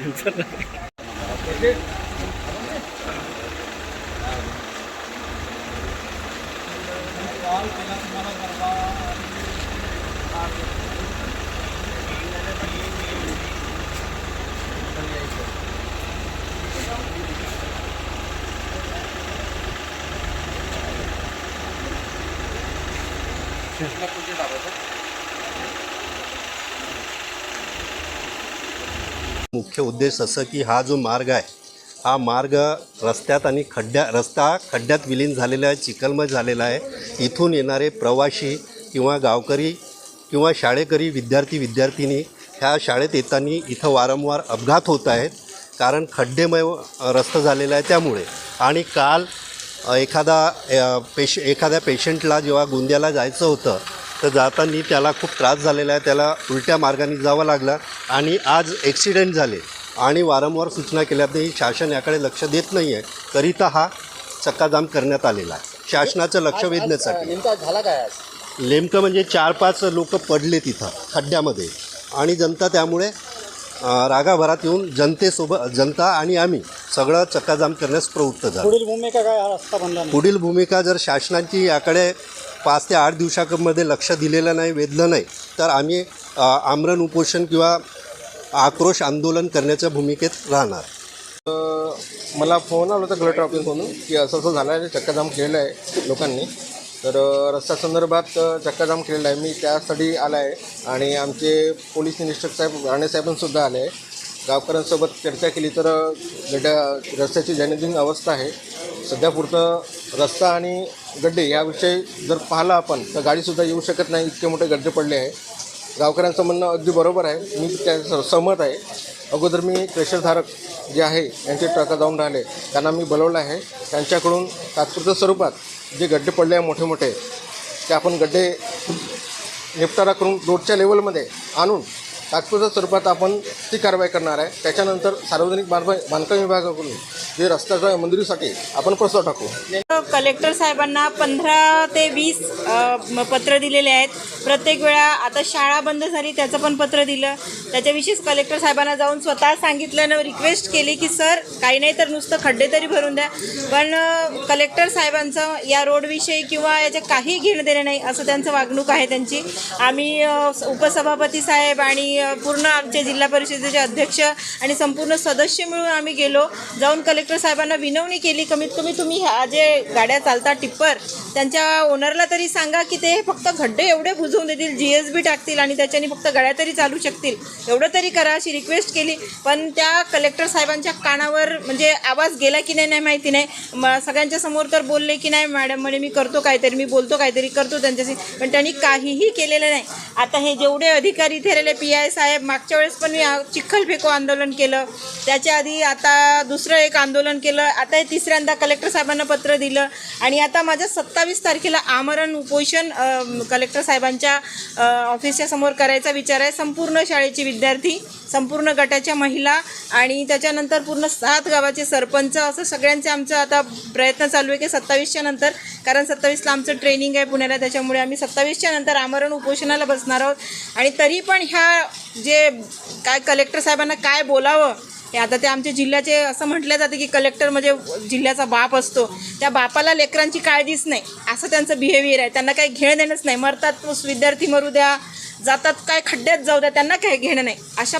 Sensor Krishna पूजे दाखवतात मुख्य उद्देश असं की हा जो मार्ग आहे हा मार्ग रस्त्यात आणि खड्ड्या रस्ता खड्ड्यात विलीन झालेला आहे चिखलमय झालेला आहे. इथून येणारे प्रवासी किंवा गावकरी किंवा शाळेकरी विद्यार्थी विद्यार्थिनी ह्या शाळेत येताना इथं वारंवार अपघात होत आहेत. कारण खड्डेमय रस्ता झालेला आहे त्यामुळे. आणि काल एखादा पेश एखाद्या पेशंटला जेव्हा गोंदियाला जायचं होतं तर जाताना त्याला खूप त्रास झालेला आहे. त्याला उलट्या मार्गाने जावं लागलं आणि आज ॲक्सिडेंट झाले. आणि वारंवार सूचना केल्या तरी शासन याकडे लक्ष देत नाही आहे करिता हा चक्काजाम करण्यात आलेला आहे. शासनाचं लक्ष वेधण्यासाठी. नेमका झाला काय नेमकं म्हणजे चार पाच लोक पडले तिथं खड्ड्यामध्ये. आणि जनता त्यामुळे रागाभरात येऊन जनतेसोबत जनता आणि आम्ही सगळं चक्काजाम करण्यास प्रवृत्त झालो. पुढील भूमिका काय? पुढील भूमिका जर शासनाची याकडे पाच ते आठ दिवसामध्ये लक्ष दिलेलं नाही वेधलं नाही. तर आम्ही आमरण उपोषण किंवा आक्रोश आंदोलन करण्याच्या भूमिकेत राहणार. मला फोन आला होता कलेक्टर ऑफिसमधून की असं असं झालं आहे चक्काजाम केलेलं आहे लोकांनी. तर रस्त्या संदर्भात चक्काजाम केलेला आहे. मी त्यासाठी आला आहे आणि आमचे पोलीस निरीक्षक साहेब राणेसाहेबांसुद्धा आले आहे. गावकऱ्यांसोबत चर्चा केली तर गड्या गड्ड्या रस्त्याची दैनंदिन अवस्था आहे. सध्यापुरतं रस्ता आणि गड्डे याविषयी जर पाहिलं आपण तर गाडीसुद्धा येऊ शकत नाही इतके मोठे गड्डे पडले आहे गावकऱ्यांचं म्हणणं अगदी बरोबर आहे. मी त्या सहमत आहे. अगोदर मी क्रेशरधारक जे आहे यांचे ट्रका जाऊन राहिले. त्यांना मी बोलवलं आहे. त्यांच्याकडून तात्पुरत्या स्वरूपात जे गड्डे पडले आहे मोठे मोठे ते आपण गड्डे निपटारा करून रोडच्या लेवलमध्ये आणून तात्पुरत्या स्वरूपात आपण ती कारवाई करणार आहे. त्याच्यानंतर सार्वजनिक बांधकाम बांधकाम विभागाकडून हे रस्त्याच्या मंजुरीसाठी आपण प्रस्ताव टाकू. कलेक्टर साहेबांना पंधरा ते वीस पत्र दिलेले आहेत. प्रत्येक वेळा आता शाळा बंद झाली त्याचं पण पत्र दिलं. त्याच्याविषयीच कलेक्टर साहेबांना जाऊन स्वतः सांगितलं रिक्वेस्ट केली की सर काही नाही तर नुसतं खड्डे तरी भरून द्या. पण कलेक्टर साहेबांचं या रोडविषयी किंवा याचे काही घेणं देणं नाही असं त्यांचं वागणूक आहे त्यांची. आम्ही उपसभापती साहेब आणि पूर्ण आमचे जिल्हा परिषदेचे अध्यक्ष आणि संपूर्ण सदस्य मिळून आम्ही गेलो. जाऊन कलेक्टर कलेक्टर साहेबांना विनवणी केली कमीत कमी तुम्ही ह्या जे गाड्या चालतात टिप्पर त्यांच्या ओनरला तरी सांगा की ते फक्त खड्डे एवढे बुजवून देतील जी एस बी टाकतील आणि त्याच्याने फक्त गाड्या तरी चालू शकतील. एवढं तरी करा अशी रिक्वेस्ट केली. पण त्या कलेक्टर साहेबांच्या कानावर म्हणजे आवाज गेला की नाही नाही माहिती नाही. म सगळ्यांच्या समोर तर बोलले की नाही मॅडम म्हणे मी करतो काहीतरी मी बोलतो काहीतरी करतो त्यांच्याशी. पण त्यांनी काहीही केलेलं नाही. आता हे जेवढे अधिकारी इथे राहिले पी आय साहेब मागच्या वेळेस पण मी चिखल फेको आंदोलन केलं. त्याच्या आधी आता दुसरं एक आंदोलन आंदोलन केलं. आता हे तिसऱ्यांदा कलेक्टर साहेबांना पत्र दिलं. आणि आता माझ्या सत्तावीस तारखेला आमरण उपोषण कलेक्टर साहेबांच्या ऑफिसच्या समोर करायचा विचार आहे. संपूर्ण शाळेचे विद्यार्थी संपूर्ण गटाच्या महिला आणि त्याच्यानंतर पूर्ण सात गावाचे सरपंच असं सगळ्यांचे आमचं आता प्रयत्न चालू आहे की सत्तावीसच्या नंतर कारण सत्तावीसला आमचं ट्रेनिंग आहे पुण्याला त्याच्यामुळे आम्ही सत्तावीसच्या नंतर आमरण उपोषणाला बसणार आहोत. आणि तरी पण ह्या जे काय कलेक्टर साहेबांना काय बोलावं हे आता ते आमच्या जिल्ह्याचे असं म्हटलं जातं की कलेक्टर म्हणजे जिल्ह्याचा बाप असतो. त्या बापाला लेकरांची काळजीच नाही. असं त्यांचं बिहेवियर आहे. त्यांना काही घेणं देणंच नाही. मरतात विद्यार्थी मरू द्या. जातात काय खड्ड्यात जाऊ द्या. त्यांना काही घेणं नाही. अशा